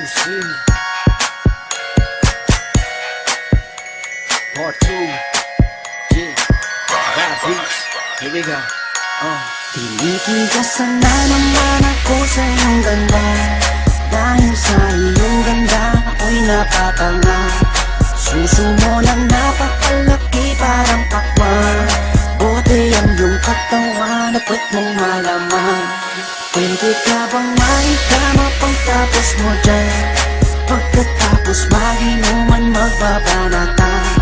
see. Part two. Yeah. Bad beats. Here we go. Uh. Tinitigasan na naman ako sa iyong ganda Dahil sa iyong ganda ako'y napatanga Suso mo na napakalaki parang pakwan Buti ang iyong katawan at mong malaman Pwede ka bang pagtapos mo dyan Pagkatapos maginuman magbabanatan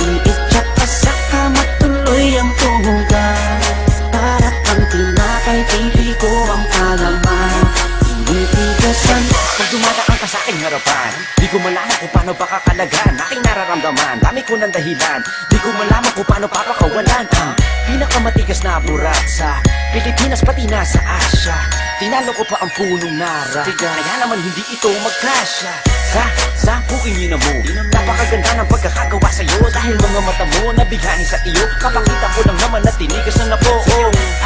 Iitsak ka sa kama tuloy ang tuhugan Para kang tinapay, pipi ko ang palaman Tinitigasan Pag dumadaan ka sa aking harapan Di ko malaman kung paano pakakalagan Aking nararamdaman, dami ko ng dahilan Di ko malaman kung paano papakawalan Ang pinakamatigas na burat sa Pilipinas pati na sa Asya. Tinalo ko pa ang punong nara. Kaya naman hindi ito magkasya. Sa, sa puking mo. Napakaganda ng pagkakagawa sa'yo. Dahil mga mata mo nabighani sa iyo. Kapakita ko lang naman na tinigas na napo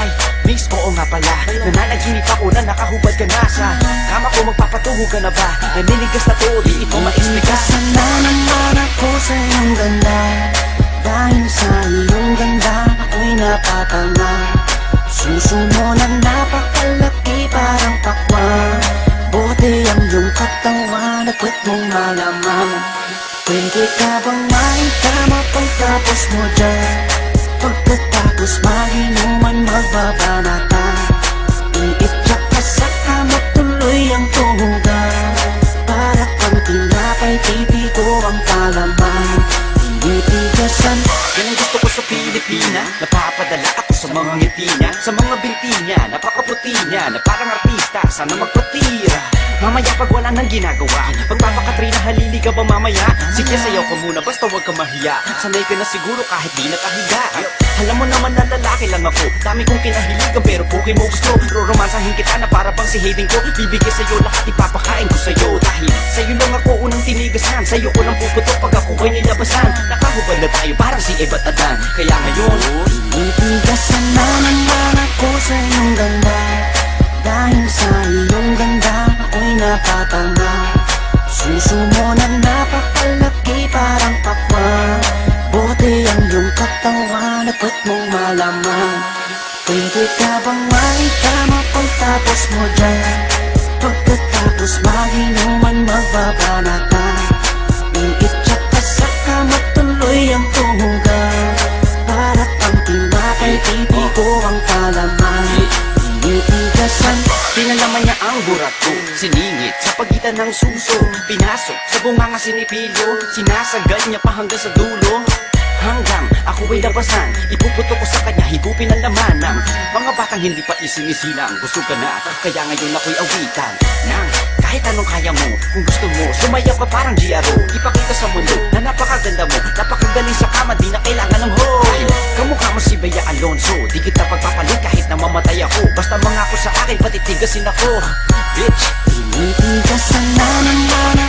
Ay, miss, oo nga pala. Nananaginip ako na nakahubad ka na sa Kama ko. Magpapatuho ka na ba? Naninigas na to, di ito maexplika Tinitigasan na naman ako mong malaman Pwede ka bang maitama pagtapos mo dyan mga ngiti niya Sa mga binti niya Napakaputi niya Na parang artista Sana magpatira Mamaya pag wala nang ginagawa Pagpapakatrina halili ka ba mamaya? Sige sayaw ka muna basta wag ka mahiya. Sanay ka na siguro kahit di nakahiga. Alam mo naman na lalaki lang ako Dami kong kinahiligan pero puki mo gusto. Roromansahin kita na para bang si Hayden ko. Bibigay sa'yo lahat ipapakain ko sa'yo. Dahil sa'yo lang ako unang tinigasan Sa'yo ko lang puputok pag ako ko'y nilabasan. Nakahubad na tayo parang si Eva at Adan Kaya ngayon Tinitigasan na naman ako sa iyong ganda. Dahil sa iyong ganda ako'y napatanga. Suso mo na napakalaki parang pakwan Buti ang iyong katawan at puwet mong malaman. Pwede ka bang maitama pagtapos mo dyan. Pagkatapos maginuman magbabanatan Iitsak ka sa kama tuloy ang tuhugan Para kang tinapay, pipi ko ang palaman Tinitigasan Pinalaman niya ang burat ko Siningit sa pagitan ng suso. Pinasok sa bunganga sinipilyo. Sinasagad niya pa hanggang sa dulo Hanggang ako ay labasan. Ipuputo ko sa kanya higupin ang laman ng Mga batang hindi pa isinisilang ka na. Kaya ngayon ako'y awitan. Nang kahit anong kaya mo Kung gusto mo sumayaw ka parang GRO Ipakita sa mundo na napakaganda mo. Napakagaling sa kama di na kailangan ng ho Dahil kamukha mo si Bea Alonso. Di kita pagpapalit kahit na mamatay ako. Basta mangako sa akin patitigasin ako. Bitch. Tinitigasan na naman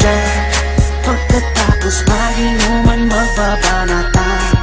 dyan. Pagkatapos maginuman magbabanatan